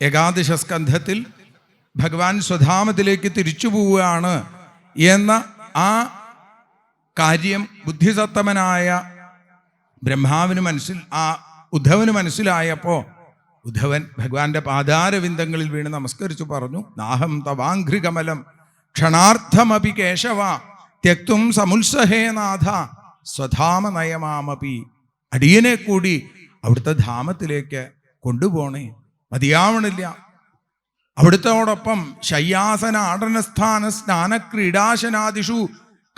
ഏകാദശ സ്കന്ധത്തിൽ ഭഗവാൻ സ്വധാമത്തിലേക്ക് തിരിച്ചു പോവുകയാണ് എന്ന ആ കാര്യം ബുദ്ധിസത്തമനായ ബ്രഹ്മാവിന് മനസ്സിൽ ആ ഉദ്ധവന് മനസ്സിലായപ്പോൾ ഉദ്ധവൻ ഭഗവാന്റെ പാതാരവിന്ദങ്ങളിൽ വീണ് നമസ്കരിച്ചു പറഞ്ഞു നാഹം തവാഘ്രികമലം ക്ഷണാർത്ഥമപി കേശവ തെക്തും സമുത്സഹേ നാഥ സ്വധാമ നയമാമപി അടിയനെ കൂടി അവിടുത്തെ ധാമത്തിലേക്ക് കൊണ്ടുപോണേ. മതിയാവണില്ല. അവിടുത്തോടൊപ്പം ശയ്യാസന ആടനസ്ഥാന സ്നാന ക്രീഡാശനാദിഷു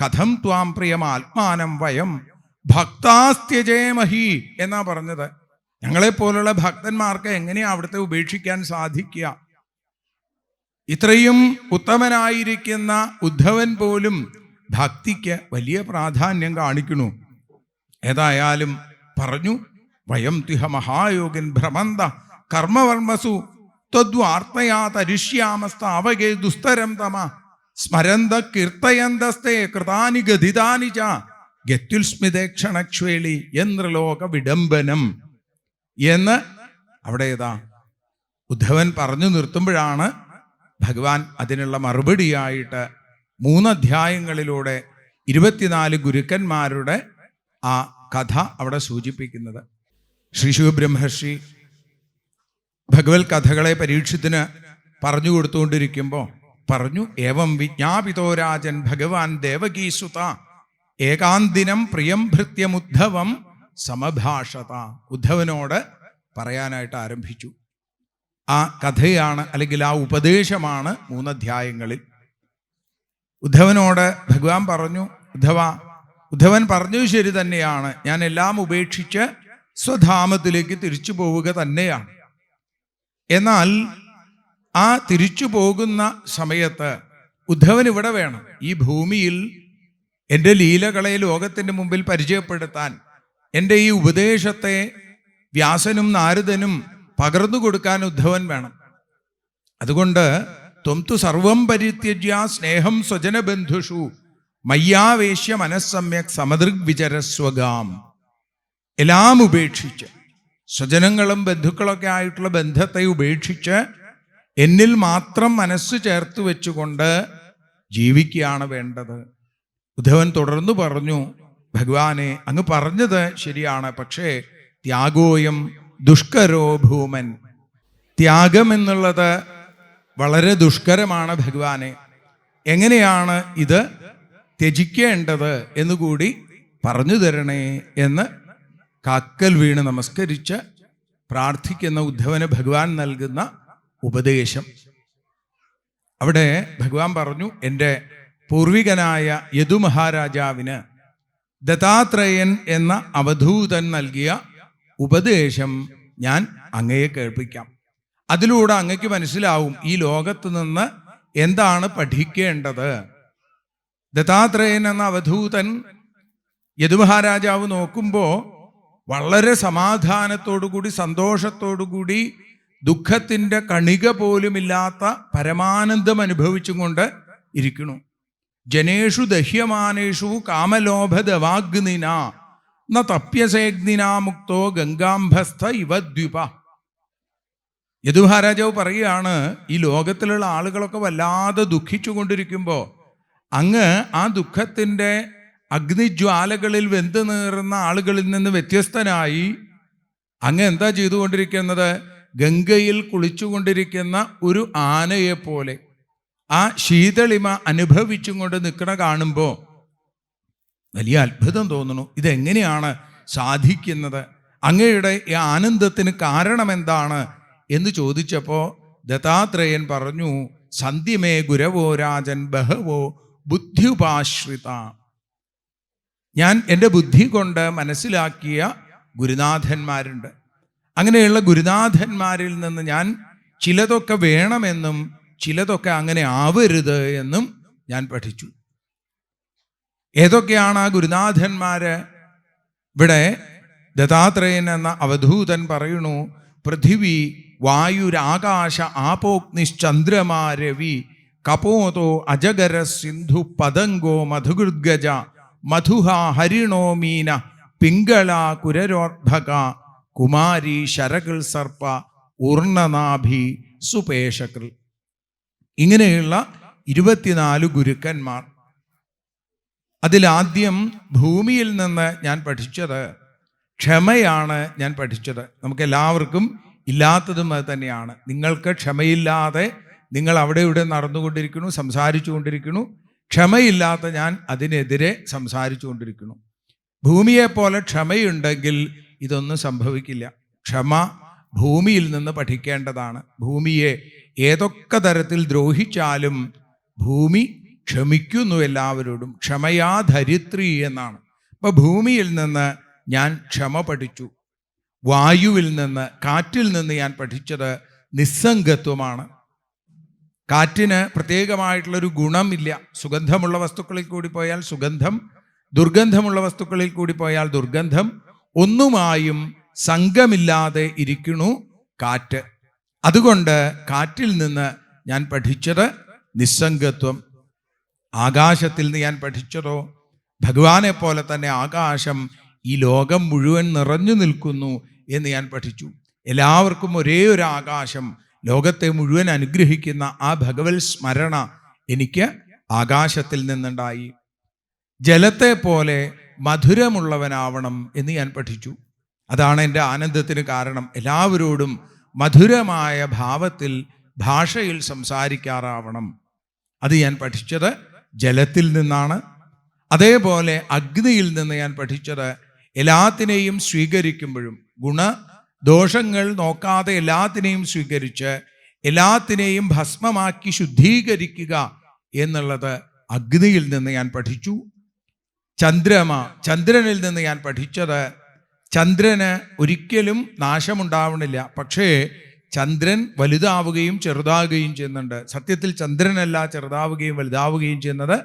കഥം ത്വാം പ്രിയമാത്മാനം വയം ഭക്താസ്ത്യജയമഹി എന്നാ പറഞ്ഞത്. ഞങ്ങളെപ്പോലുള്ള ഭക്തന്മാർക്ക് എങ്ങനെയാ അവിടുത്തെ ഉപേക്ഷിക്കാൻ സാധിക്കുക? ഇത്രയും ഉത്തമനായിരിക്കുന്ന ഉദ്ധവൻ പോലും ഭക്തിക്ക് വലിയ പ്രാധാന്യം കാണിക്കുന്നു. ഏതായാലും പറഞ്ഞു വയം തിഹ മഹായോഗൻ ഭ്രമന്ത കർമ്മവർമ്മസു ത്വദ്വാർത്തയാ തരിഷ്യാമസ്താവകേ ദുസ്തരം തമ. സ്മരന്ത കീർത്തയന്തസ്തേ കൃതാനി ഗതിതാനി ച. ഗത്യുൽസ്മിതേക്ഷണക്ഷേളി യന്ത്രലോക വിഡംബനം. എന്ന് അവിടെ ഏതാ? ഉദ്ധവൻ പറഞ്ഞു നിർത്തുമ്പോഴാണ് ഭഗവാൻ അതിനുള്ള മറുപടിയായിട്ട് മൂന്നധ്യായങ്ങളിലൂടെ ഇരുപത്തിനാല് ഗുരുക്കന്മാരുടെ ആ കഥ അവിടെ സൂചിപ്പിക്കുന്നത്. ശ്രീ ശിവബ്രഹ്മർഷി ഭഗവത് കഥകളെ പരീക്ഷത്തിന് പറഞ്ഞു കൊടുത്തുകൊണ്ടിരിക്കുമ്പോൾ പറഞ്ഞു ഏവം വിജ്ഞാപിതോ രാജൻ ഭഗവാൻ ദേവകീസുത ഏകാന്തിനം പ്രിയം ഭൃത്യമുദ്ധവം സമഭാഷത. ഉദ്ധവനോട് പറയാനായിട്ട് ആരംഭിച്ചു. ആ കഥയാണ് അല്ലെങ്കിൽ ആ ഉപദേശമാണ് മൂന്നധ്യായങ്ങളിൽ. ഉദ്ധവനോട് ഭഗവാൻ പറഞ്ഞു ഉദ്ധവ ഉദ്ധവൻ പറഞ്ഞു ശരി തന്നെയാണ്. ഞാൻ എല്ലാം ഉപേക്ഷിച്ച് സ്വധാമത്തിലേക്ക് തിരിച്ചു പോവുക തന്നെയാണ്. എന്നാൽ ആ തിരിച്ചു പോകുന്ന സമയത്ത് ഉദ്ധവൻ ഇവിടെ വേണം. ഈ ഭൂമിയിൽ എന്റെ ലീലകളെ ലോകത്തിന്റെ മുമ്പിൽ പരിചയപ്പെടുത്താൻ എന്റെ ഈ ഉപദേശത്തെ വ്യാസനും നാരദനും പകർന്നു കൊടുക്കാൻ ഉദ്ധവൻ വേണം. അതുകൊണ്ട് ത്വംതു സർവം പരിത്യജ്യ സ്നേഹം സ്വജനബന്ധുഷു മയ്യാവേശ്യ മനസ്സമ്യക് സമദൃഗ് വിചരസ്വഗാം എല്ലാം ഉപേക്ഷിച്ച് സ്വജനങ്ങളും ബന്ധുക്കളൊക്കെ ആയിട്ടുള്ള ബന്ധത്തെ ഉപേക്ഷിച്ച് എന്നിൽ മാത്രം മനസ്സ് ചേർത്ത് വെച്ചുകൊണ്ട് ജീവിക്കുകയാണ് വേണ്ടത്. ഉദ്ധവൻ തുടർന്നു പറഞ്ഞു ഭഗവാനെ അങ്ങ് പറഞ്ഞത് ശരിയാണ്. പക്ഷേ ത്യാഗോയം ദുഷ്കരോ ഭൂമൻ. ത്യാഗം എന്നുള്ളത് വളരെ ദുഷ്കരമാണ് ഭഗവാനെ. എങ്ങനെയാണ് ഇത് ത്യജിക്കേണ്ടത് എന്നുകൂടി പറഞ്ഞു തരണേ എന്ന് കാക്കൽ വീണ് നമസ്കരിച്ച് പ്രാർത്ഥിക്കുന്ന ഉദ്ധവന് ഭഗവാൻ നൽകുന്ന ഉപദേശം. അവിടെ ഭഗവാൻ പറഞ്ഞു എന്റെ പൂർവികനായ യദു മഹാരാജാവിന് ദത്താത്രേയൻ എന്ന അവധൂതൻ നൽകിയ ഉപദേശം ഞാൻ അങ്ങയെ കേൾപ്പിക്കാം. അതിലൂടെ അങ്ങയ്ക്ക് മനസ്സിലാവും ഈ ലോകത്ത് നിന്ന് എന്താണ് പഠിക്കേണ്ടത്. ദത്താത്രേയൻ എന്ന അവധൂതൻ യദുമഹാരാജാവ് നോക്കുമ്പോൾ വളരെ സമാധാനത്തോടുകൂടി സന്തോഷത്തോടുകൂടി ദുഃഖത്തിന്റെ കണിക പോലുമില്ലാത്ത പരമാനന്ദം അനുഭവിച്ചുകൊണ്ട് ഇരിക്കണു. ജനേഷു ദഹ്യമാനേഷു കാമലോഭദവാഗ്നിന ന തപ്യസേഗ്നിനാമുക്തോ ഗംഗാംഭസ്ഥ ഇവദ്വിപ യദു യദുമഹാരാജാവ് പറയുകയാണ് ഈ ലോകത്തിലുള്ള ആളുകളൊക്കെ വല്ലാതെ ദുഃഖിച്ചുകൊണ്ടിരിക്കുമ്പോൾ അങ്ങ് ആ ദുഃഖത്തിന്റെ അഗ്നിജ്വാലകളിൽ വെന്ത് നീറുന്ന ആളുകളിൽ നിന്ന് വ്യത്യസ്തനായി അങ്ങ് എന്താ ചെയ്തുകൊണ്ടിരിക്കുന്നത്? ഗംഗയിൽ കുളിച്ചുകൊണ്ടിരിക്കുന്ന ഒരു ആനയെപ്പോലെ പോലെ. ആ ശീതളിമ അനുഭവിച്ചും കൊണ്ട് നിൽക്കണ കാണുമ്പോൾ വലിയ അത്ഭുതം തോന്നുന്നു. ഇതെങ്ങനെയാണ് സാധിക്കുന്നത്? അങ്ങയുടെ ഈ ആനന്ദത്തിന് കാരണം എന്താണ് എന്ന് ചോദിച്ചപ്പോൾ ദത്താത്രേയൻ പറഞ്ഞു സന്ധ്യമേ ഗുരവോ രാജൻ ബഹവോ ബുദ്ധിയുപാശ്രിത. ഞാൻ എന്റെ ബുദ്ധി കൊണ്ട് മനസ്സിലാക്കിയ ഗുരുനാഥന്മാരുണ്ട്. അങ്ങനെയുള്ള ഗുരുനാഥന്മാരിൽ നിന്ന് ഞാൻ ചിലതൊക്കെ വേണമെന്നും ചിലതൊക്കെ അങ്ങനെ ആവരുത് എന്നും ഞാൻ പഠിച്ചു. ഏതൊക്കെയാണ് ആ ഗുരുനാഥന്മാര്? ഇവിടെ ദത്താത്രേയൻ എന്ന അവധൂതൻ പറയുന്നു പൃഥിവി വായുരാകാശ ആപോഗ്നിശ്ചന്ദ്രമാ രവി കപോതോ അജഗര സിന്ധു പതംഗോ മധുഗൃദ്ഗജ മധുഹ ഹരിണോമീന പിങ്കള കുരരോർഭക കുമാരി ശരകൾ സർപ്പ ഊർണനാഭി സുപേഷകൃ ഇങ്ങനെയുള്ള ഇരുപത്തിനാല് ഗുരുക്കന്മാർ. അതിലാദ്യം ഭൂമിയിൽ നിന്ന് ഞാൻ പഠിച്ചത് ക്ഷമയാണ് ഞാൻ പഠിച്ചത്. നമുക്ക് എല്ലാവർക്കും ഇല്ലാത്തതും അത് തന്നെയാണ്. നിങ്ങൾക്ക് ക്ഷമയില്ലാതെ നിങ്ങൾ അവിടെ ഇവിടെ നടന്നുകൊണ്ടിരിക്കുന്നു സംസാരിച്ചു കൊണ്ടിരിക്കുന്നു ക്ഷമയില്ലാത്ത ഞാൻ അതിനെതിരെ സംസാരിച്ചു കൊണ്ടിരിക്കുന്നു ഭൂമിയെപ്പോലെ ക്ഷമയുണ്ടെങ്കിൽ ഇതൊന്നും സംഭവിക്കില്ല. ക്ഷമ ഭൂമിയിൽ നിന്ന് പഠിക്കേണ്ടതാണ്. ഭൂമിയെ ഏതൊക്കെ തരത്തിൽ ദ്രോഹിച്ചാലും ഭൂമി ക്ഷമിക്കുന്നു എല്ലാവരോടും. ക്ഷമയാ ധരിത്രി എന്നാണ്. അപ്പോൾ ഭൂമിയിൽ നിന്ന് ഞാൻ ക്ഷമ പഠിച്ചു. വായുവിൽ നിന്ന് കാറ്റിൽ നിന്ന് ഞാൻ പഠിച്ചത് നിസ്സംഗത്വമാണ്. കാറ്റിന് പ്രത്യേകമായിട്ടുള്ളൊരു ഗുണമില്ല. സുഗന്ധമുള്ള വസ്തുക്കളിൽ കൂടി പോയാൽ സുഗന്ധം ദുർഗന്ധമുള്ള വസ്തുക്കളിൽ കൂടി പോയാൽ ദുർഗന്ധം ഒന്നുമായും സംഘമില്ലാതെ ഇരിക്കുന്നു കാറ്റ്. അതുകൊണ്ട് കാറ്റിൽ നിന്ന് ഞാൻ പഠിച്ചത് നിസ്സംഗത്വം. ആകാശത്തിൽ നിന്ന് ഞാൻ പഠിച്ചതോ? ഭഗവാനെ പോലെ തന്നെ ആകാശം ഈ ലോകം മുഴുവൻ നിറഞ്ഞു നിൽക്കുന്നു എന്ന് ഞാൻ പഠിച്ചു. എല്ലാവർക്കും ഒരേ ഒരു ആകാശം ലോകത്തെ മുഴുവൻ അനുഗ്രഹിക്കുന്ന ആ ഭഗവത് സ്മരണ എനിക്ക് ആകാശത്തിൽ നിന്നുണ്ടായി. ജലത്തെ പോലെ മധുരമുള്ളവനാവണം എന്ന് ഞാൻ പഠിച്ചു. അതാണ് എന്റെ ആനന്ദത്തിന് കാരണം. എല്ലാവരോടും മധുരമായ ഭാവത്തിൽ ഭാഷയിൽ സംസാരിക്കാറാവണം. അത് ഞാൻ പഠിച്ചത് ജലത്തിൽ നിന്നാണ്. അതേപോലെ അഗ്നിയിൽ നിന്ന് ഞാൻ പഠിച്ചത് എല്ലാത്തിനെയും സ്വീകരിക്കുമ്പോഴും ഗുണ ദോഷങ്ങൾ നോക്കാതെ എല്ലാത്തിനെയും സ്വീകരിച്ച് എല്ലാത്തിനെയും ഭസ്മമാക്കി ശുദ്ധീകരിക്കുക എന്നുള്ളത് അഗ്നിയിൽ നിന്ന് ഞാൻ പഠിച്ചു. ചന്ദ്രമ ചന്ദ്രനിൽ നിന്ന് ഞാൻ പഠിച്ചത് ചന്ദ്രന് ഒരിക്കലും നാശമുണ്ടാവണില്ല. പക്ഷേ ചന്ദ്രൻ വലുതാവുകയും ചെറുതാവുകയും ചെയ്യുന്നുണ്ട്. സത്യത്തിൽ ചന്ദ്രനല്ല ചെറുതാവുകയും വലുതാവുകയും ചെയ്യുന്നത്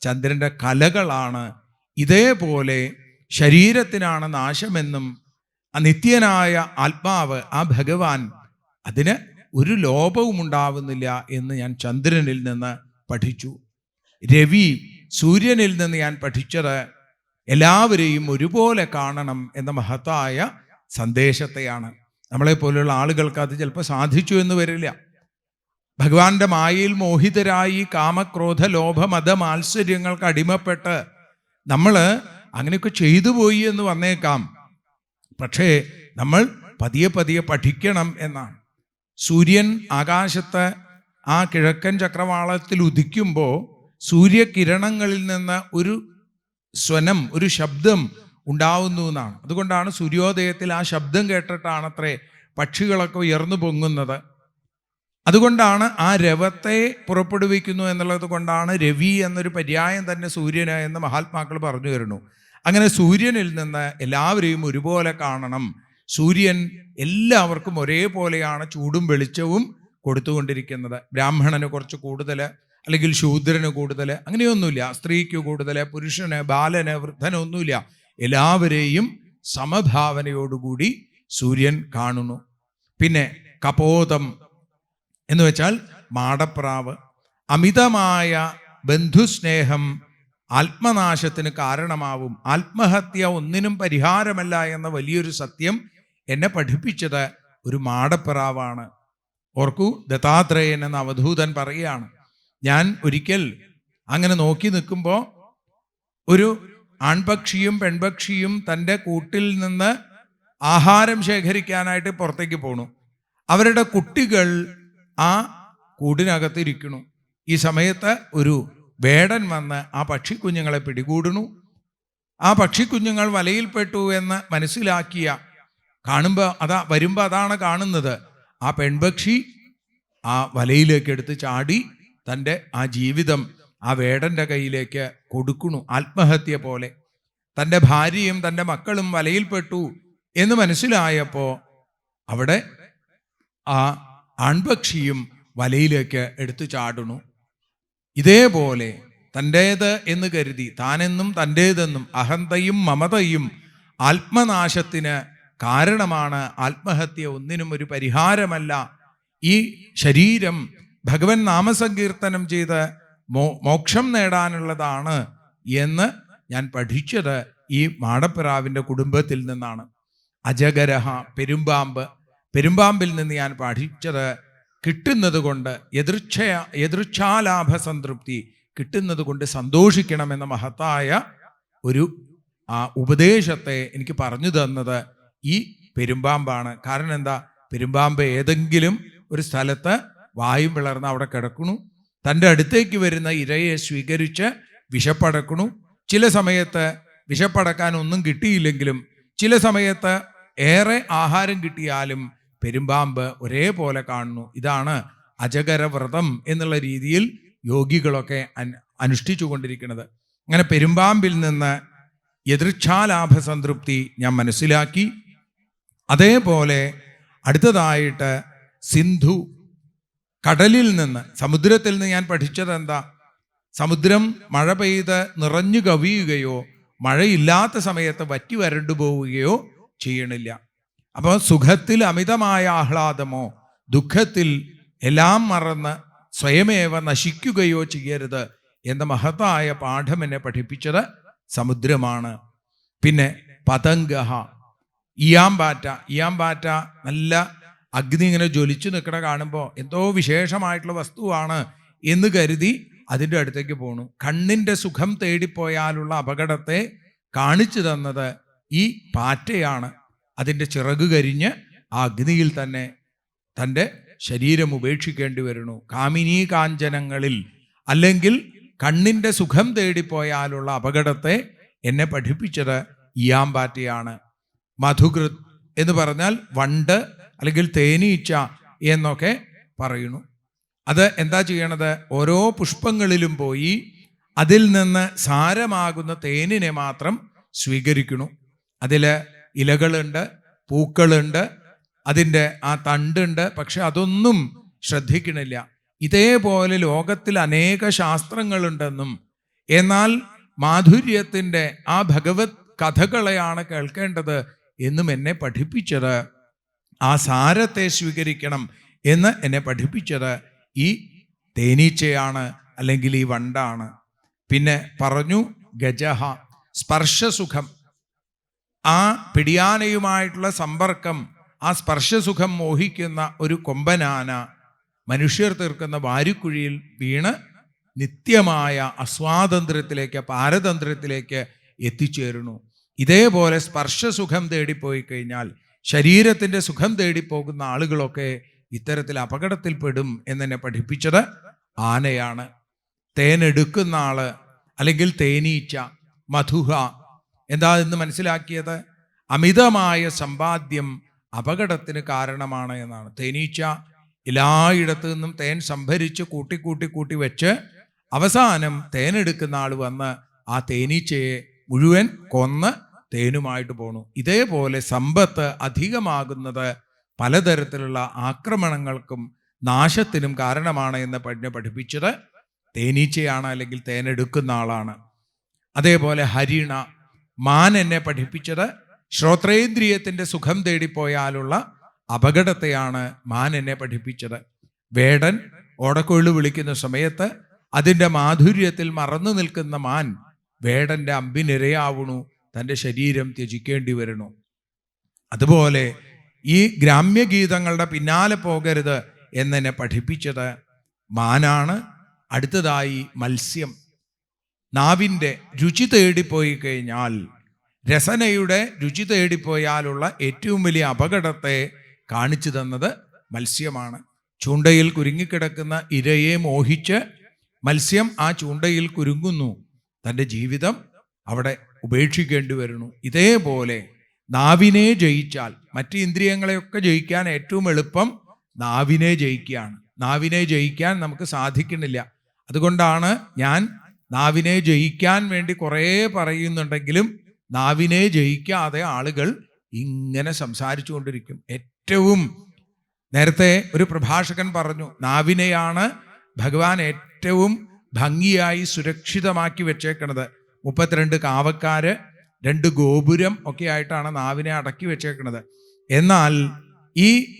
ചന്ദ്രന്റെ കലകളാണ്. ഇതേപോലെ ശരീരത്തിനാണ് നാശമെന്നും ആ നിത്യനായ ആത്മാവ് ആ ഭഗവാൻ അതിന് ഒരു ലോപവും ഉണ്ടാവുന്നില്ല എന്ന് ഞാൻ ചന്ദ്രനിൽ നിന്ന് പഠിച്ചു. രവി സൂര്യനിൽ നിന്ന് ഞാൻ പഠിച്ചത് എല്ലാവരെയും ഒരുപോലെ കാണണം എന്ന മഹത്തായ സന്ദേശത്തെയാണ്. നമ്മളെ പോലെയുള്ള ആളുകൾക്ക് അത് ചിലപ്പോൾ സാധിച്ചു എന്ന് വരില്ല. ഭഗവാന്റെ മായയിൽ മോഹിതരായി കാമക്രോധ ലോഭ മത മാത്സര്യങ്ങൾക്ക് അടിമപ്പെട്ട് നമ്മൾ അങ്ങനെയൊക്കെ ചെയ്തു പോയി എന്ന് വന്നേക്കാം. പക്ഷേ നമ്മൾ പതിയെ പതിയെ പഠിക്കണം എന്നാണ്. സൂര്യൻ ആകാശത്ത് ആ കിഴക്കൻ ചക്രവാളത്തിൽ ഉദിക്കുമ്പോൾ സൂര്യകിരണങ്ങളിൽ നിന്ന് ഒരു സ്വനം ഒരു ശബ്ദം ഉണ്ടാവുന്നു എന്നാണ്. അതുകൊണ്ടാണ് സൂര്യോദയത്തിൽ ആ ശബ്ദം കേട്ടിട്ടാണത്രേ പക്ഷികളൊക്കെ ഉയർന്നു പൊങ്ങുന്നത്. അതുകൊണ്ടാണ് ആ രവത്തെ പുറപ്പെടുവിക്കുന്നു എന്നുള്ളത് കൊണ്ടാണ് രവി എന്നൊരു പര്യായം തന്നെ സൂര്യന് എന്ന് മഹാത്മാക്കൾ പറഞ്ഞു തരുന്നു അങ്ങനെ സൂര്യനിൽ നിന്ന് എല്ലാവരെയും ഒരുപോലെ കാണണം. സൂര്യൻ എല്ലാവർക്കും ഒരേപോലെയാണ് ചൂടും വെളിച്ചവും കൊടുത്തുകൊണ്ടിരിക്കുന്നത്. ബ്രാഹ്മണന് കുറച്ച് കൂടുതൽ അല്ലെങ്കിൽ ശൂദ്രന് കൂടുതൽ അങ്ങനെയൊന്നുമില്ല. സ്ത്രീക്ക് കൂടുതൽ പുരുഷന് ബാലന് വൃദ്ധനൊന്നുമില്ല എല്ലാവരെയും സമഭാവനയോടുകൂടി സൂര്യൻ കാണുന്നു. പിന്നെ കപോതം എന്ന് വെച്ചാൽ മാടപ്രാവ്. അമിതമായ ബന്ധുസ്നേഹം ആത്മനാശത്തിന് കാരണമാവും. ആത്മഹത്യ ഒന്നിനും പരിഹാരമല്ല എന്ന വലിയൊരു സത്യം എന്നെ പഠിപ്പിച്ചത് ഒരു മാടപ്പിറാവാണ്. ഓർക്കൂ ദത്താത്രേയൻ എന്ന അവധൂതൻ പറയുകയാണ് ഞാൻ ഒരിക്കൽ അങ്ങനെ നോക്കി നിൽക്കുമ്പോൾ ഒരു ആൺപക്ഷിയും പെൺപക്ഷിയും തന്റെ കൂട്ടിൽ നിന്ന് ആഹാരം ശേഖരിക്കാനായിട്ട് പുറത്തേക്ക് പോണു. അവരുടെ കുട്ടികൾ ആ കൂടിനകത്ത് ഇരിക്കണു ഈ സമയത്ത് ഒരു വേടൻ വന്ന് ആ പക്ഷിക്കുഞ്ഞുങ്ങളെ പിടികൂടുന്നു. ആ പക്ഷിക്കുഞ്ഞുങ്ങൾ വലയിൽപ്പെട്ടു എന്ന് മനസ്സിലാക്കിയ കാണുമ്പോൾ അതാ വരുമ്പോൾ അതാണ് കാണുന്നത്. ആ പെൺപക്ഷി ആ വലയിലേക്ക് എടുത്ത് ചാടി തന്റെ ആ ജീവിതം ആ വേടന്റെ കയ്യിലേക്ക് കൊടുക്കുന്നു. ആത്മഹത്യ പോലെ. തന്റെ ഭാര്യയും തന്റെ മക്കളും വലയിൽപ്പെട്ടു എന്ന് മനസ്സിലായപ്പോൾ അവിടെ ആ ആൺപക്ഷിയും വലയിലേക്ക് എടുത്തു ചാടുന്നു. ഇതേപോലെ തന്റേത് എന്ന് കരുതി താനെന്നും തന്റേതെന്നും അഹന്തയും മമതയും ആത്മനാശത്തിന് കാരണമാണ് ആത്മഹത്യ ഒന്നിനും ഒരു പരിഹാരമല്ല. ഈ ശരീരം ഭഗവൻ നാമസങ്കീർത്തനം ചെയ്ത് മോ മോക്ഷം നേടാനുള്ളതാണ് എന്ന് ഞാൻ പഠിച്ചത് ഈ മാടപ്പിറാവിന്റെ കുടുംബത്തിൽ നിന്നാണ്. അജഗരഹ പെരുമ്പാമ്പ്. പെരുമ്പാമ്പിൽ നിന്ന് ഞാൻ പഠിച്ചത് കിട്ടുന്നത് കൊണ്ട് എതിർച്ഛ എതിർച്ഛാലാഭ സംതൃപ്തി കിട്ടുന്നത് കൊണ്ട് സന്തോഷിക്കണമെന്ന മഹത്തായ ഒരു ആ ഉപദേശത്തെ എനിക്ക് പറഞ്ഞു തന്നത് ഈ പെരുമ്പാമ്പാണ്. കാരണം എന്താ? പെരുമ്പാമ്പ് ഏതെങ്കിലും ഒരു സ്ഥലത്ത് വായും വിളർന്ന് അവിടെ കിടക്കണു തന്റെ അടുത്തേക്ക് വരുന്ന ഇരയെ സ്വീകരിച്ച് വിശപ്പടക്കണു ചില സമയത്ത് വിശപ്പടക്കാൻ ഒന്നും കിട്ടിയില്ലെങ്കിലും ചില സമയത്ത് ഏറെ ആഹാരം കിട്ടിയാലും പെരുമ്പാമ്പ് ഒരേപോലെ കാണുന്നു. ഇതാണ് അജകര വ്രതം എന്നുള്ള രീതിയിൽ യോഗികളൊക്കെ അനുഷ്ഠിച്ചു കൊണ്ടിരിക്കുന്നത് അങ്ങനെ പെരുമ്പാമ്പിൽ നിന്ന് എതിർച്ഛാലാഭ സംതൃപ്തി ഞാൻ മനസ്സിലാക്കി. അതേപോലെ അടുത്തതായിട്ട് സിന്ധു കടലിൽ നിന്ന് സമുദ്രത്തിൽ നിന്ന് ഞാൻ പഠിച്ചത് എന്താ സമുദ്രം മഴ പെയ്ത് നിറഞ്ഞു കവിയുകയോ മഴയില്ലാത്ത സമയത്ത് വറ്റി വരണ്ടു പോവുകയോ ചെയ്യണില്ല. അപ്പോൾ സുഖത്തിൽ അമിതമായ ആഹ്ലാദമോ ദുഃഖത്തിൽ എല്ലാം മറന്ന് സ്വയമേവ നശിക്കുകയോ ചെയ്യരുത് എന്ന മഹത്തായ പാഠം എന്നെ പഠിപ്പിച്ചത് സമുദ്രമാണ്. പിന്നെ പതംഗഹ ഇയാമ്പാറ്റ ഇയാമ്പാറ്റ നല്ല അഗ്നി ഇങ്ങനെ ജ്വലിച്ചു നിൽക്കണ കാണുമ്പോൾ എന്തോ വിശേഷമായിട്ടുള്ള വസ്തുവാണ് എന്ന് കരുതി അതിന്റെ അടുത്തേക്ക് പോണു. കണ്ണിന്റെ സുഖം തേടിപ്പോയാലുള്ള അപകടത്തെ കാണിച്ചു തന്നത് ഈ പാറ്റയാണ്. അതിന്റെ ചിറക് കരിഞ്ഞ് ആ അഗ്നിയിൽ തന്നെ തന്റെ ശരീരം ഉപേക്ഷിക്കേണ്ടി വരുന്നു. കാമിനീ കാഞ്ചനങ്ങളിൽ അല്ലെങ്കിൽ കണ്ണിന്റെ സുഖം തേടിപ്പോയാലുള്ള അപകടത്തെ എന്നെ പഠിപ്പിച്ചത് ഇയാമ്പാറ്റയാണ് മധുകൃത് എന്ന് പറഞ്ഞാൽ വണ്ട് അല്ലെങ്കിൽ തേനീച്ച എന്നൊക്കെ പറയുന്നു. അത് എന്താ ചെയ്യണത്? ഓരോ പുഷ്പങ്ങളിലും പോയി അതിൽ നിന്ന് സാരമാകുന്ന തേനിനെ മാത്രം സ്വീകരിക്കുന്നു. അതിൽ ഇലകളുണ്ട് പൂക്കളുണ്ട് അതിന്റെ ആ തണ്ടുണ്ട്. പക്ഷെ അതൊന്നും ശ്രദ്ധിക്കണില്ല. ഇതേപോലെ ലോകത്തിൽ അനേക ശാസ്ത്രങ്ങളുണ്ടെന്നും എന്നാൽ മാധുര്യത്തിന്റെ ആ ഭഗവത് കഥകളെയാണ് കേൾക്കേണ്ടത് എന്നും എന്നെ പഠിപ്പിച്ചത്. ആ സാരത്തെ സ്വീകരിക്കണം എന്ന് എന്നെ പഠിപ്പിച്ചത് ഈ തേനീച്ചയാണ് അല്ലെങ്കിൽ ഈ വണ്ടാണ്. പിന്നെ പറഞ്ഞു ഗജഹ സ്പർശസുഖം. ആ പിടിയാനയുമായിട്ടുള്ള സമ്പർക്കം ആ സ്പർശസുഖം മോഹിക്കുന്ന ഒരു കൊമ്പനാന മനുഷ്യർ തീർക്കുന്ന വാരിക്കുഴിയിൽ വീണ് നിത്യമായ അസ്വാതന്ത്ര്യത്തിലേക്ക് പാരതന്ത്ര്യത്തിലേക്ക് എത്തിച്ചേരുന്നു. ഇതേപോലെ സ്പർശസുഖം തേടിപ്പോയി കഴിഞ്ഞാൽ ശരീരത്തിന്റെ സുഖം തേടിപ്പോകുന്ന ആളുകളൊക്കെ ഇത്തരത്തിൽ അപകടത്തിൽപ്പെടും എന്നെന്നെ പഠിപ്പിച്ചത് ആനയാണ്. തേനെടുക്കുന്ന ആൾ അല്ലെങ്കിൽ തേനീച്ച മധുഹ എന്താ എന്ന് മനസ്സിലാക്കിയത്? അമിതമായ സമ്പാദ്യം അപകടത്തിന് കാരണമാണ് എന്നാണ്. തേനീച്ച എല്ലായിടത്തു നിന്നും തേൻ സംഭരിച്ച് കൂട്ടി കൂട്ടി കൂട്ടി വെച്ച് അവസാനം തേനെടുക്കുന്ന ആൾ വന്ന് ആ തേനീച്ചയെ മുഴുവൻ കൊന്ന് തേനുമായിട്ട് പോണു. ഇതേപോലെ സമ്പത്ത് അധികമാകുന്നത് പലതരത്തിലുള്ള ആക്രമണങ്ങൾക്കും നാശത്തിനും കാരണമാണ് എന്ന് പഠിനെ പഠിപ്പിച്ചത് തേനീച്ചയാണ് അല്ലെങ്കിൽ തേനെടുക്കുന്ന ആളാണ്. അതേപോലെ ഹരിണ മാൻ എന്നെ പഠിപ്പിച്ചത് ശ്രോത്രേന്ദ്രിയത്തിന്റെ സുഖം തേടിപ്പോയാലുള്ള അപകടത്തെയാണ് മാൻ എന്നെ പഠിപ്പിച്ചത്. വേടൻ ഓടക്കൊള്ളു വിളിക്കുന്ന സമയത്ത് അതിന്റെ മാധുര്യത്തിൽ മറന്നു നിൽക്കുന്ന മാൻ വേടന്റെ അമ്പിനിരയാവണു തന്റെ ശരീരം ത്യജിക്കേണ്ടി വരുന്നു. അതുപോലെ ഈ ഗ്രാമ്യഗീതങ്ങളുടെ പിന്നാലെ പോകരുത് എന്നെ പഠിപ്പിച്ചത് മാനാണ്. അടുത്തതായി മത്സ്യം. നാവിന്റെ രുചി തേടിപ്പോയി കഴിഞ്ഞാൽ രസനയുടെ രുചി തേടിപ്പോയാലുള്ള ഏറ്റവും വലിയ അപകടത്തെ കാണിച്ചു തന്നത് മത്സ്യമാണ്. ചൂണ്ടയിൽ കുരുങ്ങിക്കിടക്കുന്ന ഇരയെ മോഹിച്ച് മത്സ്യം ആ ചൂണ്ടയിൽ കുരുങ്ങുന്നു. തന്റെ ജീവിതം അവിടെ ഉപേക്ഷിക്കേണ്ടി വരുന്നു. ഇതേപോലെ നാവിനെ ജയിച്ചാൽ മറ്റ് ഇന്ദ്രിയങ്ങളെയൊക്കെ ജയിക്കാൻ ഏറ്റവും എളുപ്പം നാവിനെ ജയിക്കുകയാണ്. നാവിനെ ജയിക്കാൻ നമുക്ക് സാധിക്കുന്നില്ല. അതുകൊണ്ടാണ് ഞാൻ നാവിനെ ജയിക്കാൻ വേണ്ടി കുറേ പറയുന്നുണ്ടെങ്കിലും നാവിനെ ജയിക്കാതെ ആളുകൾ ഇങ്ങനെ സംസാരിച്ചുകൊണ്ടിരിക്കും. ഏറ്റവും നേരത്തെ ഒരു പ്രഭാഷകൻ പറഞ്ഞു നാവിനെയാണ് ഭഗവാൻ ഏറ്റവും ഭംഗിയായി സുരക്ഷിതമാക്കി വെച്ചേക്കണത്. മുപ്പത്തിരണ്ട് കാവക്കാര് രണ്ട് ഗോപുരം ഒക്കെ ആയിട്ടാണ് നാവിനെ അടക്കി വെച്ചേക്കണത്. എന്നാൽ ഈ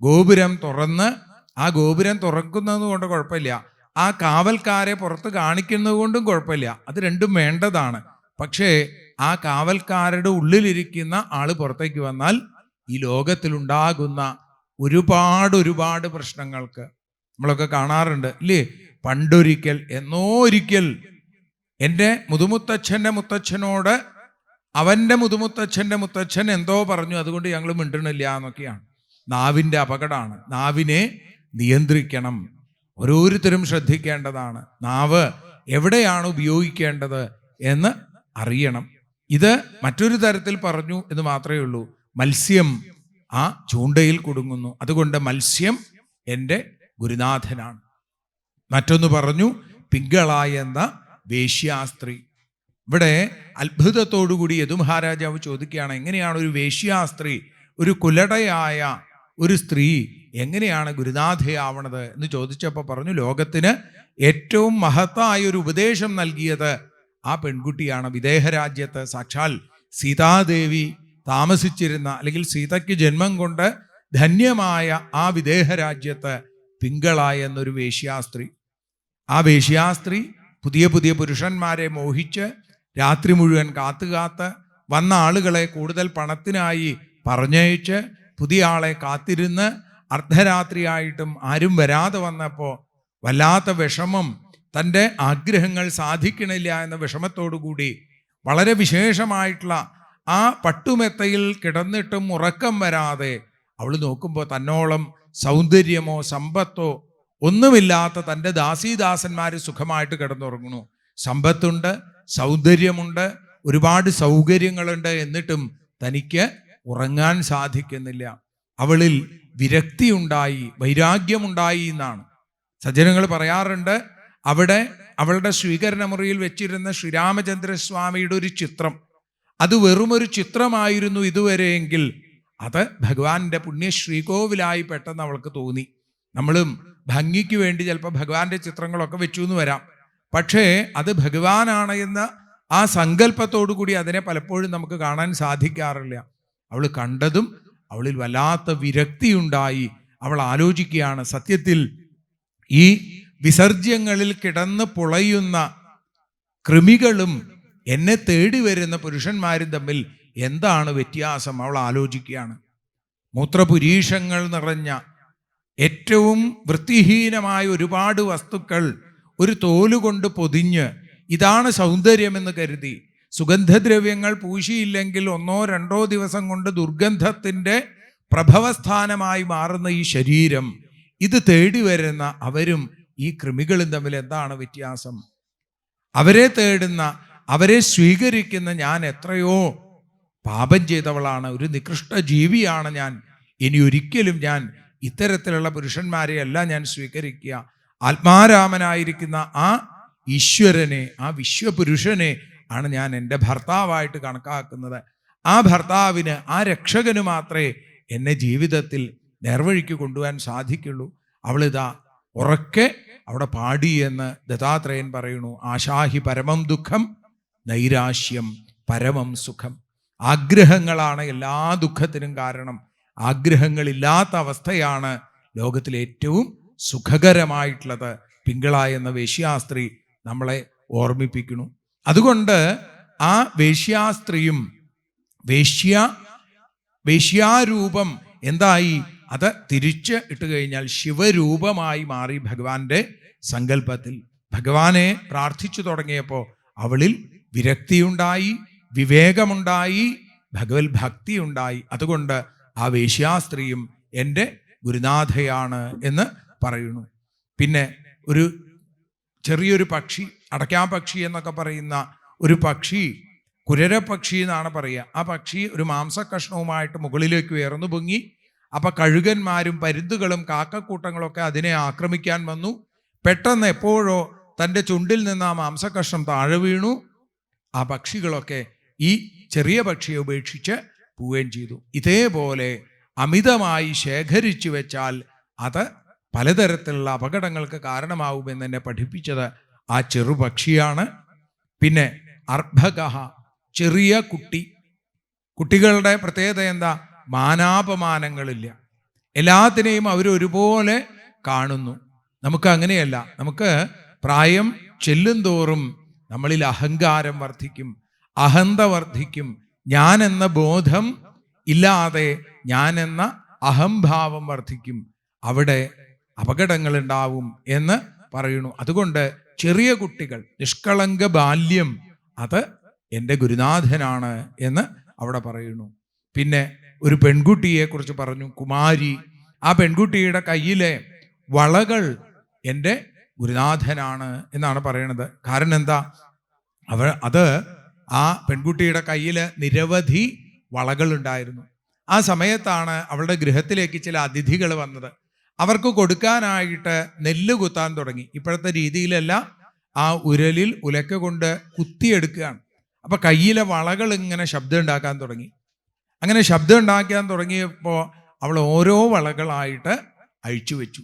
ഗോപുരം തുറന്ന് ആ ഗോപുരം തുറക്കുന്നത് കൊണ്ട് കുഴപ്പമില്ല. ആ കാവൽക്കാരെ പുറത്ത് കാണിക്കുന്നത് കൊണ്ടും കുഴപ്പമില്ല. അത് രണ്ടും വേണ്ടതാണ്. പക്ഷേ ആ കാവൽക്കാരുടെ ഉള്ളിലിരിക്കുന്ന ആൾ പുറത്തേക്ക് വന്നാൽ ഈ ലോകത്തിലുണ്ടാകുന്ന ഒരുപാട് ഒരുപാട് പ്രശ്നങ്ങൾക്ക് നമ്മളൊക്കെ കാണാറുണ്ട്. ഇല്ലേ? പണ്ടൊരിക്കൽ എന്നോ ഒരിക്കൽ എന്റെ മുതുമുത്തച്ഛന്റെ മുത്തച്ഛനോട് അവന്റെ മുതുമുത്തച്ഛന്റെ മുത്തച്ഛൻ എന്തോ പറഞ്ഞു. അതുകൊണ്ട് ഞങ്ങൾ മിണ്ടണില്ല എന്നൊക്കെയാണ്. നാവിന്റെ അപകടമാണ്. നാവിനെ നിയന്ത്രിക്കണം. ഓരോരുത്തരും ശ്രദ്ധിക്കേണ്ടതാണ്. നാവ് എവിടെയാണ് ഉപയോഗിക്കേണ്ടത് എന്ന് അറിയണം. ഇത് മറ്റൊരു തരത്തിൽ പറഞ്ഞു എന്ന് മാത്രമേ ഉള്ളൂ. മത്സ്യം ആ ചൂണ്ടയിൽ കുടുങ്ങുന്നു. അതുകൊണ്ട് മത്സ്യം എന്റെ ഗുരുനാഥനാണ്. മറ്റൊന്ന് പറഞ്ഞു പിങ്കളായെന്ന വേശ്യാസ്ത്രീ. ഇവിടെ അത്ഭുതത്തോടുകൂടി യദുമഹാരാജാവ് ചോദിക്കുകയാണ് എങ്ങനെയാണ് ഒരു വേശ്യാസ്ത്രീ ഒരു കുലടയായ ഒരു സ്ത്രീ എങ്ങനെയാണ് ഗുരുനാഥയാവണത് എന്ന് ചോദിച്ചപ്പോൾ പറഞ്ഞു ലോകത്തിന് ഏറ്റവും മഹത്തായ ഒരു ഉപദേശം നൽകിയത് ആ പെൺകുട്ടിയാണ്. വിദേഹരാജ്യത്ത് സാക്ഷാൽ സീതാദേവി താമസിച്ചിരുന്ന അല്ലെങ്കിൽ സീതയ്ക്ക് ജന്മം കൊണ്ട് ധന്യമായ ആ വിദേഹരാജ്യത്ത് പിങ്കളായ എന്നൊരു വേശ്യാസ്ത്രീ. ആ വേശ്യാസ്ത്രീ പുതിയ പുതിയ പുരുഷന്മാരെ മോഹിച്ച് രാത്രി മുഴുവൻ കാത്തുകാത്ത് വന്ന ആളുകളെ കൂടുതൽ പണത്തിനായി പറഞ്ഞയച്ച് പുതിയ ആളെ കാത്തിരുന്ന് അർദ്ധരാത്രിയായിട്ടും ആരും വരാതെ വന്നപ്പോൾ വല്ലാത്ത വിഷമം. തന്റെ ആഗ്രഹങ്ങൾ സാധിക്കണില്ല എന്ന വിഷമത്തോടു കൂടി വളരെ വിശേഷമായിട്ടുള്ള ആ പട്ടുമെത്തയിൽ കിടന്നിട്ടും ഉറക്കം വരാതെ അവൾ നോക്കുമ്പോൾ തന്നോളം സൗന്ദര്യമോ സമ്പത്തോ ഒന്നുമില്ലാത്ത തന്റെ ദാസീദാസന്മാർ സുഖമായിട്ട് കിടന്നുറങ്ങുന്നു. സമ്പത്തുണ്ട് സൗന്ദര്യമുണ്ട് ഒരുപാട് സൗകര്യങ്ങളുണ്ട് എന്നിട്ടും തനിക്ക് ഉറങ്ങാൻ സാധിക്കുന്നില്ല. അവളിൽ വിരക്തി വിരക്തിയുണ്ടായി വൈരാഗ്യമുണ്ടായി എന്നാണ്. സജ്ജനങ്ങൾ പറയാറുണ്ട് അവിടെ അവളുടെ സ്വീകരണ മുറിയിൽ വെച്ചിരുന്ന ശ്രീരാമചന്ദ്രസ്വാമിയുടെ ഒരു ചിത്രം. അത് വെറുമൊരു ചിത്രമായിരുന്നു ഇതുവരെയെങ്കിൽ അത് ഭഗവാന്റെ പുണ്യ ശ്രീകോവിലായി പെട്ടെന്ന് അവൾക്ക് തോന്നി. നമ്മളും ഭംഗിക്ക് വേണ്ടി ചിലപ്പോൾ ഭഗവാന്റെ ചിത്രങ്ങളൊക്കെ വെച്ചു എന്ന് വരാം. പക്ഷേ അത് ഭഗവാനാണ് എന്ന ആ സങ്കല്പത്തോടു കൂടി അതിനെ പലപ്പോഴും നമുക്ക് കാണാൻ സാധിക്കാറില്ല. അവൾ കണ്ടതും അവളിൽ വല്ലാത്ത വിരക്തി ഉണ്ടായി അവൾ ആലോചിക്കുകയാണ് സത്യത്തിൽ ഈ വിസർജ്യങ്ങളിൽ കിടന്ന് പുളയുന്ന കൃമികളും എന്നെ തേടി വരുന്ന പുരുഷന്മാരും തമ്മിൽ എന്താണ് വ്യത്യാസം? അവൾ ആലോചിക്കുകയാണ്. മൂത്രപുരീഷങ്ങൾ നിറഞ്ഞ ഏറ്റവും വൃത്തിഹീനമായ ഒരുപാട് വസ്തുക്കൾ ഒരു തോലുകൊണ്ട് പൊതിഞ്ഞ് ഇതാണ് സൗന്ദര്യമെന്ന് കരുതി. സുഗന്ധദ്രവ്യങ്ങൾ പൂശിയില്ലെങ്കിൽ ഒന്നോ രണ്ടോ ദിവസം കൊണ്ട് ദുർഗന്ധത്തിന്റെ പ്രഭവസ്ഥാനമായി മാറുന്ന ഈ ശരീരം. ഇത് തേടി വരുന്ന അവരും ഈ കൃമികളും തമ്മിൽ എന്താണ് വ്യത്യാസം? അവരെ തേടുന്ന അവരെ സ്വീകരിക്കുന്ന ഞാൻ എത്രയോ പാപം ചെയ്തവളാണ്. ഒരു നികൃഷ്ട ജീവിയാണ് ഞാൻ. ഇനി ഒരിക്കലും ഞാൻ ഇത്തരത്തിലുള്ള പുരുഷന്മാരെ അല്ല ഞാൻ സ്വീകരിക്കുക. ആത്മാരാമനായിരിക്കുന്ന ആ ഈശ്വരനെ ആ വിശ്വപുരുഷനെ ആണ് ഞാൻ എന്റെ ഭർത്താവായിട്ട് കണക്കാക്കുന്നത്. ആ ഭർത്താവിന് ആ രക്ഷകന് മാത്രമേ എന്നെ ജീവിതത്തിൽ നേർവഴിക്ക് കൊണ്ടുപോകാൻ സാധിക്കുള്ളൂ. അവളിതാ ഉറക്കെ അവിടെ പാടി എന്ന് ദത്താത്രേയൻ പറയുന്നു ആശാഹി പരമം ദുഃഖം നൈരാശ്യം പരമം സുഖം. ആഗ്രഹങ്ങളാണ് എല്ലാ ദുഃഖത്തിനും കാരണം. ആഗ്രഹങ്ങളില്ലാത്ത അവസ്ഥയാണ് ലോകത്തിലെ ഏറ്റവും സുഖകരമായിട്ടുള്ളത്. പിങ്കള എന്ന വേശ്യാസ്ത്രീ നമ്മളെ ഓർമ്മിപ്പിക്കുന്നു. അതുകൊണ്ട് ആ വേശ്യാസ്ത്രീയും വേശ്യ വേശ്യാരൂപം എന്തായി? അത് തിരിച്ച് ഇട്ട് കഴിഞ്ഞാൽ ശിവരൂപമായി മാറി ഭഗവാന്റെ സങ്കല്പത്തിൽ ഭഗവാനെ പ്രാർത്ഥിച്ചു തുടങ്ങിയപ്പോൾ അവളിൽ വിരക്തിയുണ്ടായി വിവേകമുണ്ടായി ഭഗവത് ഭക്തി ഉണ്ടായി അതുകൊണ്ട് ആ വേശ്യാസ്ത്രീയും എന്റെ ഗുരുനാഥയാണ് എന്ന് പറയുന്നു. പിന്നെ ഒരു ചെറിയൊരു പക്ഷി അടയ്ക്കാപക്ഷി എന്നൊക്കെ പറയുന്ന ഒരു പക്ഷി കുരര പക്ഷി എന്നാണ് പറയുക. ആ പക്ഷി ഒരു മാംസക്കഷ്ണവുമായിട്ട് മുകളിലേക്ക് ഉയർന്നു പൊങ്ങി. അപ്പം കഴുകന്മാരും പരുന്തുകളും കാക്കക്കൂട്ടങ്ങളൊക്കെ അതിനെ ആക്രമിക്കാൻ വന്നു. പെട്ടെന്ന് എപ്പോഴോ തന്റെ ചുണ്ടിൽ നിന്ന് ആ മാംസക്കഷ്ണം താഴെ വീണു. ആ പക്ഷികളൊക്കെ ഈ ചെറിയ പക്ഷിയെ ഉപേക്ഷിച്ച് പോവുകയും ചെയ്തു. ഇതേപോലെ അമിതമായി ശേഖരിച്ചു വെച്ചാൽ അത് പലതരത്തിലുള്ള അപകടങ്ങൾക്ക് കാരണമാവുമെന്ന് എന്നെ പഠിപ്പിച്ചത് ആ ചെറുപക്ഷിയാണ്. പിന്നെ അർഭകഹ ചെറിയ കുട്ടി. കുട്ടികളുടെ പ്രത്യേകത എന്താ? മാനാപമാനങ്ങളില്ല. എല്ലാത്തിനെയും അവരൊരുപോലെ കാണുന്നു. നമുക്ക് അങ്ങനെയല്ല. നമുക്ക് പ്രായം ചെല്ലും തോറും നമ്മളിൽ അഹങ്കാരം വർദ്ധിക്കും. അഹന്ത വർദ്ധിക്കും. ഞാൻ എന്ന ബോധം ഇല്ലാതെ ഞാൻ എന്ന അഹംഭാവം വർദ്ധിക്കും. അവിടെ അപകടങ്ങൾ ഉണ്ടാവും എന്ന് പറയുന്നു. അതുകൊണ്ട് ചെറിയ കുട്ടികൾ നിഷ്കളങ്ക ബാല്യം അത് എന്റെ ഗുരുനാഥനാണ് എന്ന് അവിടെ പറയുന്നു. പിന്നെ ഒരു പെൺകുട്ടിയെ കുറിച്ച് പറഞ്ഞു കുമാരി ആ പെൺകുട്ടിയുടെ കയ്യിലെ വളകൾ എന്റെ ഗുരുനാഥനാണ് എന്നാണ് പറയണത്. കാരണം എന്താ? അവ അത് ആ പെൺകുട്ടിയുടെ കയ്യിൽ നിരവധി വളകൾ ഉണ്ടായിരുന്നു ആ സമയത്താണ് അവളുടെ ഗൃഹത്തിലേക്ക് ചില അതിഥികൾ വന്നത്. അവർക്ക് കൊടുക്കാനായിട്ട് നെല്ല് കുത്താൻ തുടങ്ങി. ഇപ്പോഴത്തെ രീതിയിലല്ല ആ ഉരലിൽ ഉലക്ക കൊണ്ട് കുത്തിയെടുക്കുകയാണ്. അപ്പോൾ കയ്യിലെ വളകൾ ഇങ്ങനെ ശബ്ദം ഉണ്ടാക്കാൻ തുടങ്ങി. അങ്ങനെ ശബ്ദം ഉണ്ടാക്കാൻ തുടങ്ങിയപ്പോൾ അവൾ ഓരോ വളകളായിട്ട് അഴിച്ചു വെച്ചു.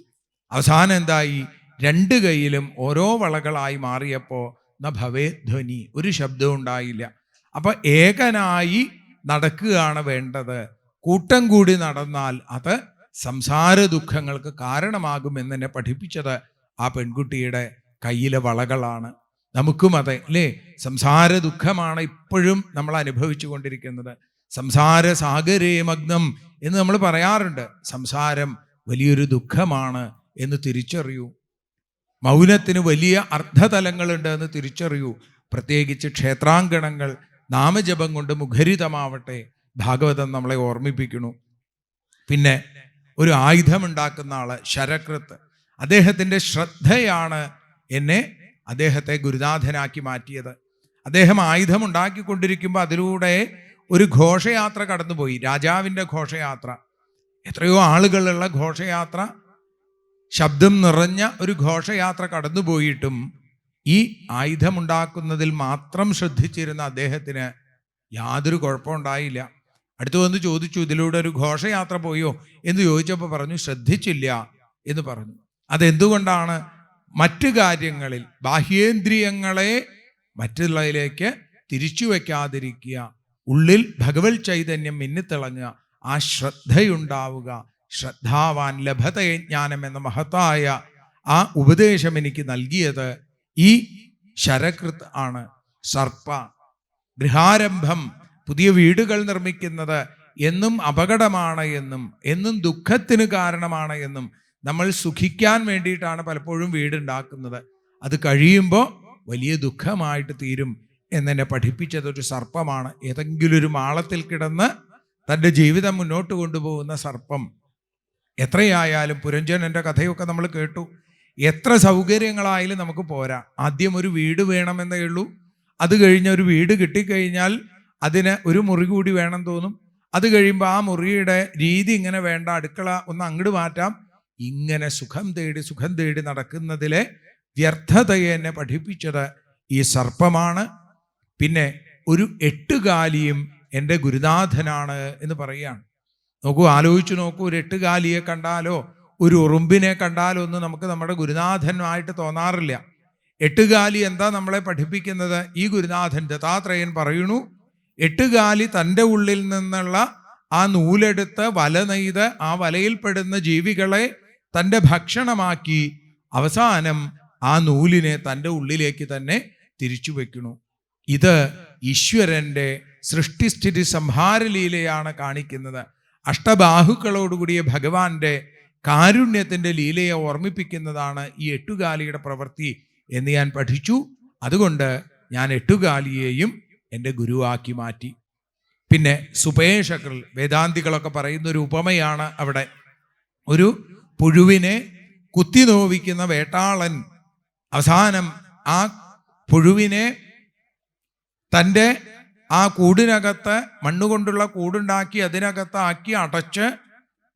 അവസാനം എന്തായി? രണ്ട് കൈയിലും ഓരോ വളകളായി മാറിയപ്പോൾ ന ഭവേ ധ്വനി ഒരു ശബ്ദവും ഉണ്ടായില്ല. അപ്പോൾ ഏകനായി നടക്കുകയാണ് വേണ്ടത്. കൂട്ടം കൂടി നടന്നാൽ അത് സംസാര ദുഃഖങ്ങൾക്ക് കാരണമാകുമെന്ന് എന്നെ പഠിപ്പിച്ചത് ആ പെൺകുട്ടിയുടെ കയ്യിലെ വളകളാണ്. നമുക്കും അതെ അല്ലേ? സംസാര ദുഃഖമാണ് ഇപ്പോഴും നമ്മൾ അനുഭവിച്ചു കൊണ്ടിരിക്കുന്നത്. സംസാര സാഗരേ മഗ്നം എന്ന് നമ്മൾ പറയാറുണ്ട്. സംസാരം വലിയൊരു ദുഃഖമാണ് എന്ന് തിരിച്ചറിയൂ. മൗനത്തിന് വലിയ അർത്ഥതലങ്ങളുണ്ട് എന്ന് തിരിച്ചറിയൂ. പ്രത്യേകിച്ച് ക്ഷേത്രാങ്കണങ്ങൾ നാമജപം കൊണ്ട് മുഖരിതമാവട്ടെ ഭാഗവതം നമ്മളെ ഓർമ്മിപ്പിക്കുന്നു. പിന്നെ ഒരു ആയുധമുണ്ടാക്കുന്ന ആൾ ശരകൃത്ത്. അദ്ദേഹത്തിന്റെ ശ്രദ്ധയാണ് എന്നെ അദ്ദേഹത്തെ ഗുരുനാഥനാക്കി മാറ്റിയത്. അദ്ദേഹം ആയുധം ഉണ്ടാക്കിക്കൊണ്ടിരിക്കുമ്പോൾ അതിലൂടെ ഒരു ഘോഷയാത്ര കടന്നുപോയി. രാജാവിന്റെ ഘോഷയാത്ര. എത്രയോ ആളുകളുള്ള ഘോഷയാത്ര. ശബ്ദം നിറഞ്ഞ ഒരു ഘോഷയാത്ര കടന്നുപോയിട്ടും ഈ ആയുധമുണ്ടാക്കുന്നതിൽ മാത്രം ശ്രദ്ധിച്ചിരുന്ന അദ്ദേഹത്തിന് യാതൊരു കുഴപ്പമുണ്ടായില്ല. അടുത്തു വന്ന് ചോദിച്ചു ഇതിലൂടെ ഒരു ഘോഷയാത്ര പോയോ? എന്ന് ചോദിച്ചപ്പോൾ പറഞ്ഞു ശ്രദ്ധിച്ചില്ല എന്ന് പറഞ്ഞു. അതെന്തുകൊണ്ടാണ്? മറ്റു കാര്യങ്ങളിൽ ബാഹ്യേന്ദ്രിയങ്ങളെ മറ്റുള്ളതിലേക്ക് തിരിച്ചു വയ്ക്കാതിരിക്കുക ഉള്ളിൽ ഭഗവത് ചൈതന്യം മിന്നിത്തിളങ്ങുക ആ ശ്രദ്ധയുണ്ടാവുക ശ്രദ്ധാവാൻ ലഭതയെ ജ്ഞാനം എന്ന മഹത്തായ ആ ഉപദേശം എനിക്ക് നൽകിയത് ഈ ശരകൃത് ആണ്. സർപ്പ ഗൃഹാരംഭം പുതിയ വീടുകൾ നിർമ്മിക്കുന്നത് എന്നും അപകടമാണ് എന്നും എന്നും ദുഃഖത്തിന് കാരണമാണ് എന്നും നമ്മൾ സുഖിക്കാൻ വേണ്ടിയിട്ടാണ് പലപ്പോഴും വീടുണ്ടാക്കുന്നത്. അത് കഴിയുമ്പോൾ വലിയ ദുഃഖമായിട്ട് തീരും എന്നെന്നെ പഠിപ്പിച്ചത് ഒരു സർപ്പമാണ്. ഏതെങ്കിലും ഒരു മാളത്തിൽ കിടന്ന് തന്റെ ജീവിതം മുന്നോട്ട് കൊണ്ടുപോകുന്ന സർപ്പം. എത്രയായാലും പുരഞ്ജനന്റെ കഥയൊക്കെ നമ്മൾ കേട്ടു. എത്ര സൗകര്യങ്ങളായാലും നമുക്ക് പോരാ. ആദ്യം ഒരു വീട് വേണമെന്നേ ഉള്ളൂ. അത് കഴിഞ്ഞ് ഒരു വീട് കിട്ടിക്കഴിഞ്ഞാൽ അതിന് ഒരു മുറി കൂടി വേണം തോന്നും. അത് കഴിയുമ്പോൾ ആ മുറിയുടെ രീതി ഇങ്ങനെ വേണ്ട അടുക്കള ഒന്ന് അങ്ങോട്ട് മാറ്റാം. ഇങ്ങനെ സുഖം തേടി സുഖം തേടി നടക്കുന്നതിലെ വ്യർത്ഥതയെ എന്നെ പഠിപ്പിച്ചത് ഈ സർപ്പമാണ്. പിന്നെ ഒരു എട്ടുകാലിയും എന്റെ ഗുരുനാഥനാണ് എന്ന് പറയുകയാണ്. നോക്കൂ ആലോചിച്ചു നോക്കൂ ഒരു എട്ടുകാലിയെ കണ്ടാലോ ഒരു ഉറുമ്പിനെ കണ്ടാലോ ഒന്നും നമുക്ക് നമ്മുടെ ഗുരുനാഥനായിട്ട് തോന്നാറില്ല. എട്ടുകാലി എന്താ നമ്മളെ പഠിപ്പിക്കുന്നത്? ഈ ഗുരുനാഥൻ ദത്താത്രേയൻ പറയുന്നു എട്ടുകാലി തന്റെ ഉള്ളിൽ നിന്നുള്ള ആ നൂലെടുത്ത് വല നെയ്ത് ആ വലയിൽപ്പെടുന്ന ജീവികളെ തന്റെ ഭക്ഷണമാക്കി അവസാനം ആ നൂലിനെ തന്റെ ഉള്ളിലേക്ക് തന്നെ തിരിച്ചു വെക്കുന്നു. ഇത് ഈശ്വരന്റെ സൃഷ്ടിസ്ഥിതി സംഹാരലീലയാണ് കാണിക്കുന്നത്. അഷ്ടബാഹുക്കളോടുകൂടിയ ഭഗവാന്റെ കാരുണ്യത്തിന്റെ ലീലയെ ഓർമ്മിപ്പിക്കുന്നതാണ് ഈ എട്ടുകാലിയുടെ പ്രവൃത്തി എന്ന് ഞാൻ പഠിച്ചു. അതുകൊണ്ട് ഞാൻ എട്ടുകാലിയെയും എന്റെ ഗുരുവാക്കി മാറ്റി. പിന്നെ സുപേഷകൾ വേദാന്തികളൊക്കെ പറയുന്ന ഒരു ഉപമയാണ് അവിടെ. ഒരു പുഴുവിനെ കുത്തി നോവിക്കുന്ന വേട്ടാളൻ. അവസാനം ആ പുഴുവിനെ തന്റെ ആ കൂടിനകത്ത് മണ്ണുകൊണ്ടുള്ള കൂടുണ്ടാക്കി അതിനകത്ത് ആക്കി അടച്ച്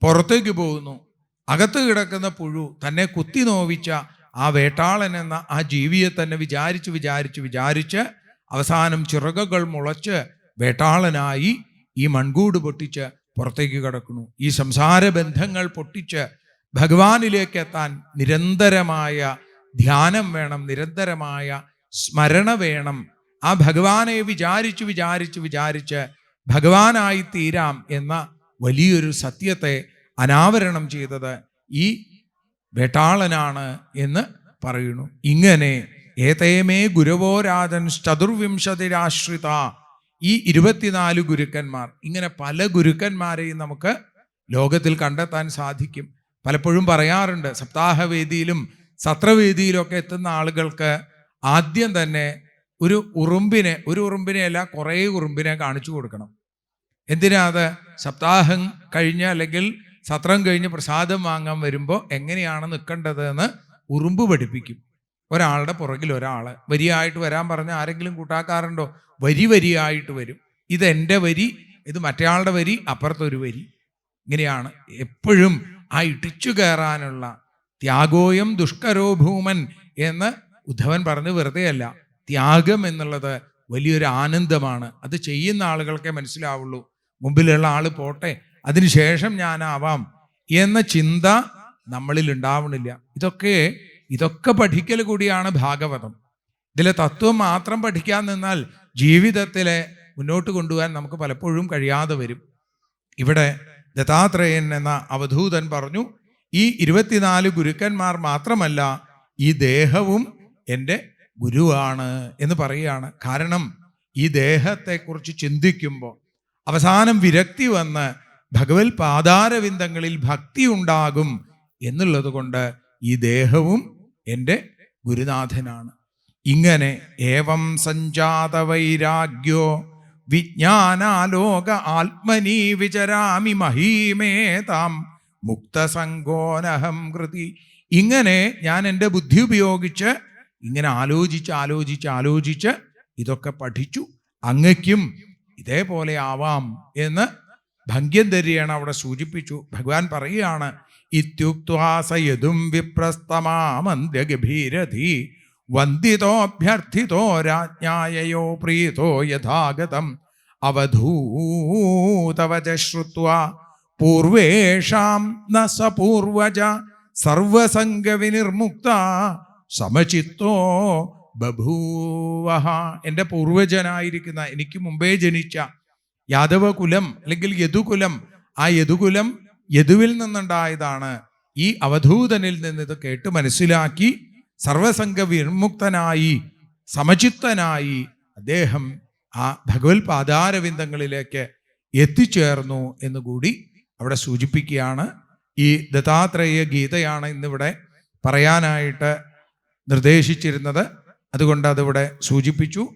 പുറത്തേക്ക് പോകുന്നു. അകത്ത് കിടക്കുന്ന പുഴു തന്നെ കുത്തി നോവിച്ച ആ വേട്ടാളൻ എന്ന ആ ജീവിയെ തന്നെ വിചാരിച്ച് വിചാരിച്ച് വിചാരിച്ച് അവസാനം ചിറകുകൾ മുളച്ച് വേട്ടാളനായി ഈ മൺകൂട് പൊട്ടിച്ച് പുറത്തേക്ക് കടക്കുന്നു. ഈ സംസാര ബന്ധങ്ങൾ പൊട്ടിച്ച് ഭഗവാനിലേക്ക് എത്താൻ നിരന്തരമായ ധ്യാനം വേണം നിരന്തരമായ സ്മരണ വേണം. ആ ഭഗവാനെ വിചാരിച്ച് വിചാരിച്ച് വിചാരിച്ച് ഭഗവാനായി തീരാം എന്ന വലിയൊരു സത്യത്തെ അനാവരണം ചെയ്തത് ഈ വേട്ടാളനാണ് എന്ന് പറയുന്നു. ഇങ്ങനെ ഏതേമേ ഗുരുവോരാജൻ ചതുർവിംശതിരാശ്രിത. ഈ ഇരുപത്തിനാല് ഗുരുക്കന്മാർ ഇങ്ങനെ പല ഗുരുക്കന്മാരെയും നമുക്ക് ലോകത്തിൽ കണ്ടെത്താൻ സാധിക്കും. പലപ്പോഴും പറയാറുണ്ട് സപ്താഹവേദിയിലും സത്രവേദിയിലൊക്കെ എത്തുന്ന ആളുകൾക്ക് ആദ്യം തന്നെ ഒരു ഉറുമ്പിനെ ഒരു ഉറുമ്പിനെ അല്ല കുറേ ഉറുമ്പിനെ കാണിച്ചു കൊടുക്കണം. എന്തിനാ അത്? സപ്താഹം കഴിഞ്ഞ് അല്ലെങ്കിൽ സത്രം കഴിഞ്ഞ് പ്രസാദം വാങ്ങാൻ വരുമ്പോൾ എങ്ങനെയാണ് നിൽക്കേണ്ടതെന്ന് ഉറുമ്പ് പഠിപ്പിക്കും. ഒരാളുടെ പുറകിൽ ഒരാൾ വരിയായിട്ട് വരാൻ പറഞ്ഞ ആരെങ്കിലും കൂട്ടാക്കാറുണ്ടോ? വരി വരിയായിട്ട് വരും. ഇത് എന്റെ വരി ഇത് മറ്റേയാളുടെ വരി അപ്പുറത്തൊരു വരി. ഇങ്ങനെയാണ് എപ്പോഴും ആ ഇടിച്ചു കയറാനുള്ള ത്യാഗോയം ദുഷ്കരോ ഭൂമൻ എന്ന് ഉദ്ധവൻ പറഞ്ഞ് വെറുതെയല്ല. ത്യാഗം എന്നുള്ളത് വലിയൊരു ആനന്ദമാണ്. അത് ചെയ്യുന്ന ആളുകൾക്കേ മനസ്സിലാവുള്ളൂ. മുമ്പിലുള്ള ആൾ പോട്ടെ അതിനുശേഷം ഞാനാവാം എന്ന ചിന്ത നമ്മളിൽ ഉണ്ടാവണില്ല. ഇതൊക്കെ ഇതൊക്കെ പഠിക്കൽ കൂടിയാണ് ഭാഗവതം. ഇതിലെ തത്വം മാത്രം പഠിക്കാൻ നിന്നാൽ ജീവിതത്തിലെ മുന്നോട്ട് കൊണ്ടുപോകാൻ നമുക്ക് പലപ്പോഴും കഴിയാതെ വരും. ഇവിടെ ദത്താത്രേയൻ എന്ന അവധൂതൻ പറഞ്ഞു ഈ ഇരുപത്തിനാല് ഗുരുക്കന്മാർ മാത്രമല്ല ഈ ദേഹവും എന്റെ ഗുരുവാണ് എന്ന് പറയുകയാണ്. കാരണം ഈ ദേഹത്തെക്കുറിച്ച് ചിന്തിക്കുമ്പോൾ അവസാനം വിരക്തി വന്ന് ഭഗവത് പാതാരവിന്ദങ്ങളിൽ ഭക്തി ഉണ്ടാകും എന്നുള്ളത് കൊണ്ട് ഈ ദേഹവും എന്റെ ഗുരുനാഥനാണ്. ഇങ്ങനെ ഏവം സഞ്ജാത വൈരാഗ്യോ വിജ്ഞാനാലോക ആത്മനി വിചരാമി മഹീമേതാം മുക്തസംഗോനഹം കൃതി. ഇങ്ങനെ ഞാൻ എന്റെ ബുദ്ധി ഉപയോഗിച്ച് ഇങ്ങനെ ആലോചിച്ച് ആലോചിച്ച് ആലോചിച്ച് ഇതൊക്കെ പഠിച്ചു അങ്ങയ്ക്കും ഇതേപോലെ ആവാം എന്ന് ഭംഗ്യം തരികയാണ് അവിടെ സൂചിപ്പിച്ചു. ഭഗവാൻ പറയുകയാണ് ഇത്യുക്വാസയതും വിപ്രസ്തമാമന്ത്യഗഭീരധി വന്ദിതോഭ്യർത്ഥിതോ രാജ്ഞായയോ പ്രീതോ യഥാഗതം അവധൂതവച ശ്രുത്വാ പൂർവേഷാം ന പൂർവജ സർവസംഗവിനിർമുക്ത സമചിത്തോ ബഭൂവഹ. എന്റെ പൂർവജനായിരിക്കുന്ന എനിക്ക് മുമ്പേ ജനിച്ച യാദവകുലം അല്ലെങ്കിൽ യദുകുലം ആ യദുകുലം യദുവിൽ നിന്നുണ്ടായതാണ്. ഈ അവധൂതനിൽ നിന്ന് ഇത് കേട്ട് മനസ്സിലാക്കി സർവസംഗ വിമുക്തനായി സമചിത്തനായി അദ്ദേഹം ആ ഭഗവത് പാദാരവിന്ദങ്ങളിലേക്ക് എത്തിച്ചേർന്നു എന്നുകൂടി അവിടെ സൂചിപ്പിക്കുകയാണ്. ഈ ദത്താത്രേയ ഗീതയാണ് ഇന്നിവിടെ പറയാനായിട്ട് നിർദ്ദേശിച്ചിരുന്നത്. അതുകൊണ്ട് അതിവിടെ സൂചിപ്പിച്ചു.